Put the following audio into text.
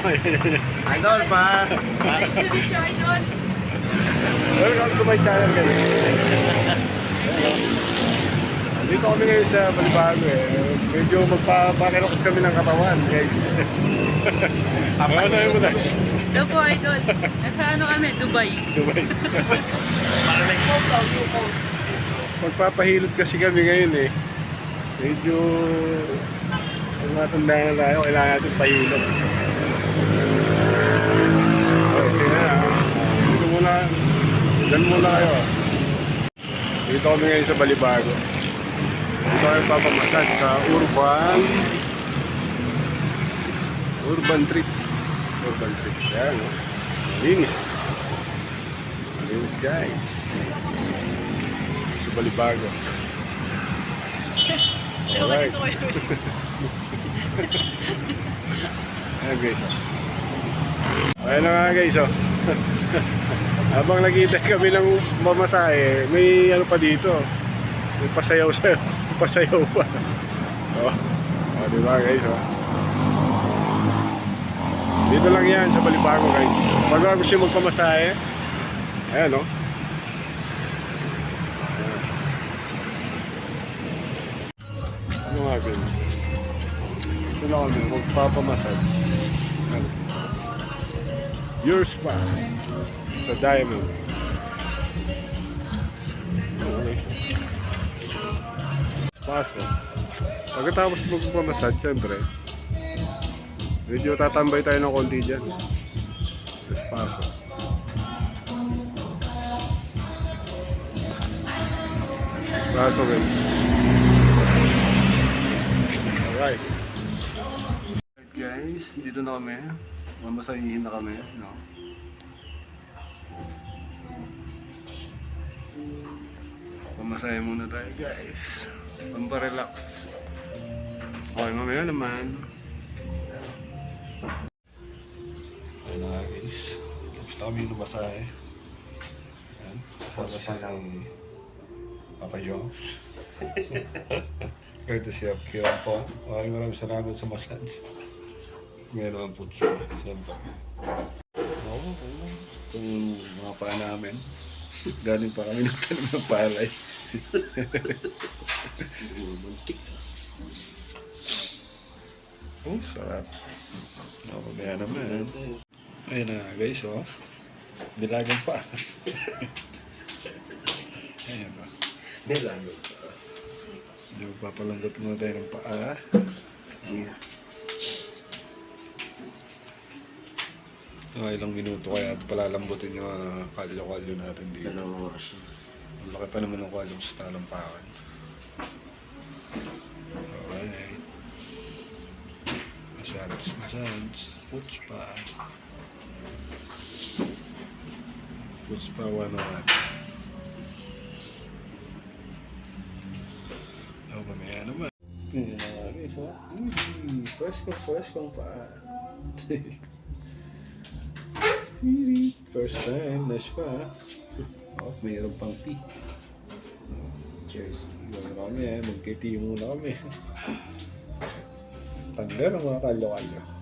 Idol pa. Nice to meet you, Idol. Welcome to my channel guys. Dito kami ngayon sa Balibago eh. Medyo magpapakirokas kami ng katawan guys. Ano sabi mo guys? Hello po, Idol. Nasa ano kami? Dubai. Dubai. Magpapahilot kasi kami ngayon eh. Medyo ang matanda na tayo, kailangan natin pahilot. Okay, sige na. Dito muna, dyan muna kayo. Dito kami ngayon sa Balibago. Dito kami papamasad sa Urban Urban Trips. Urban Trips. Yan, no? Linis. Linis guys. Sa Balibago. Alright. Ayan guys. oh. Ayan na nga guys. Oh. Habang nakita kami ng mamasahe, may ano pa dito. May pasayaw sa pasayaw pa. Oh. Oh, di ba guys? Oh. Dito lang yan sa Balibago guys. Pag gusto nyo magpamasahe, ayan oh. Ano guys? Na kami, magpapamassage. Ano? Your spa sa Diamond. Paso. Pagkatapos magpapamassage, siyempre, medyo tatambay tayo ng konti dyan. Tapos. Paso guys. Alright. Guys, dito na kami. Mamasahihin na kami. No? Pamasahe muna tayo guys. Pamparelax. Okay, mamaya naman. Ayun na nga guys. Tapos na kami lumasahe. Ayan. Kasama ng Papa Jones. Courtesy of Kiyompo. Maraming maraming salamat sa massage. Naman po siya. Siyempre. Oo, oo. Itong mga paa namin. Galing pa kami nagtanong ng palay. oh, sarap. Ako, kaya naman. Ayun na guys, oh. Dilagang pa. Ayan pa. Nilago. Yung papalambot muna tayo ng paa. Yeah. Mga ilang minuto kaya ito palalambutin yung mga kalyo-kalyo natin dito. Dalawang oras. Ang laki pa naman ng kalyo sa talampakan. Alright. Massage, massage. Foot spa. Foot spa 101. Oh, mamaya naman. Yan na guys, ha? Mm, fresh ko, fresh kong paa. First time, nice pa. Oh, mayroon pang tea. Cheers. Gano'n kami eh, magkiti muna kami. Tanggal ang mga kalyo-kalyo.